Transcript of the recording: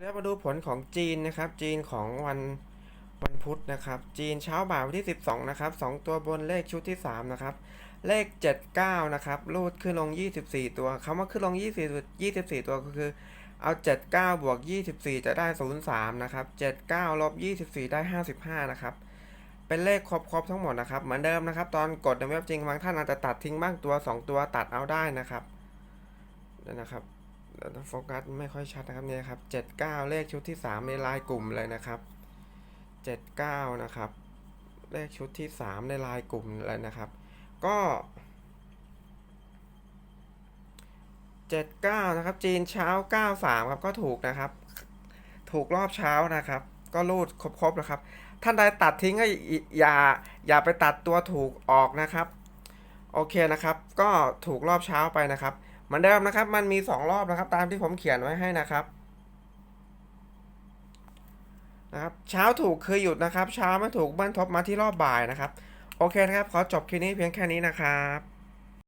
แล้วมาดูผลของจีนนะครับ จีนของวันวันพุธนะครับ จีนเช้าบ่ายวันที่ 12 นะครับ 2 ตัวบนเลขชุดที่ 3 นะครับ เลข 79 นะครับรูดขึ้นลง 24 ตัวคำว่าขึ้นลง 24 24 ตัวก็คือ เอา 79 บวก 24 จะได้ 03 นะครับ 79 ลบ 24 ได้ 55 นะครับ เป็นเลขครบครบทั้งหมดนะครับ เหมือนเดิมนะครับ ตอนกดในเว็บจริงบางท่านอาจจะตัดทิ้งบ้างตัว 2 ตัวตัดเอาได้นะครับนั่นะครับ โฟกัสไม่ค่อยชัดนะครับเนี่ยครับ 79 เลขชุดที่ 3 ในลายกลุ่มเลยนะครับ 79 นะครับ เลขชุดที่ 3 ในลายกลุ่มเลยนะครับ ก็ 79 นะครับ จีนเช้า 93 ครับก็ถูกนะครับ ถูกรอบเช้านะครับ ก็รูดครบๆนะครับ ท่านใดตัดทิ้งก็อย่าอย่าไปตัดตัวถูกออกนะครับ โอเคนะครับ ก็ถูกรอบเช้าไปนะครับ เหมือนเดิมนะครับ มันมี2รอบนะครับ ตามที่ผมเขียนไว้ให้นะครับนะครับ เช้าถูกคือหยุดนะครับ เช้าไม่ถูกบิ้นทบมาที่รอบบ่ายนะครับ โอเคนะครับ ขอจบคลิปนี้เพียงแค่นี้นะครับ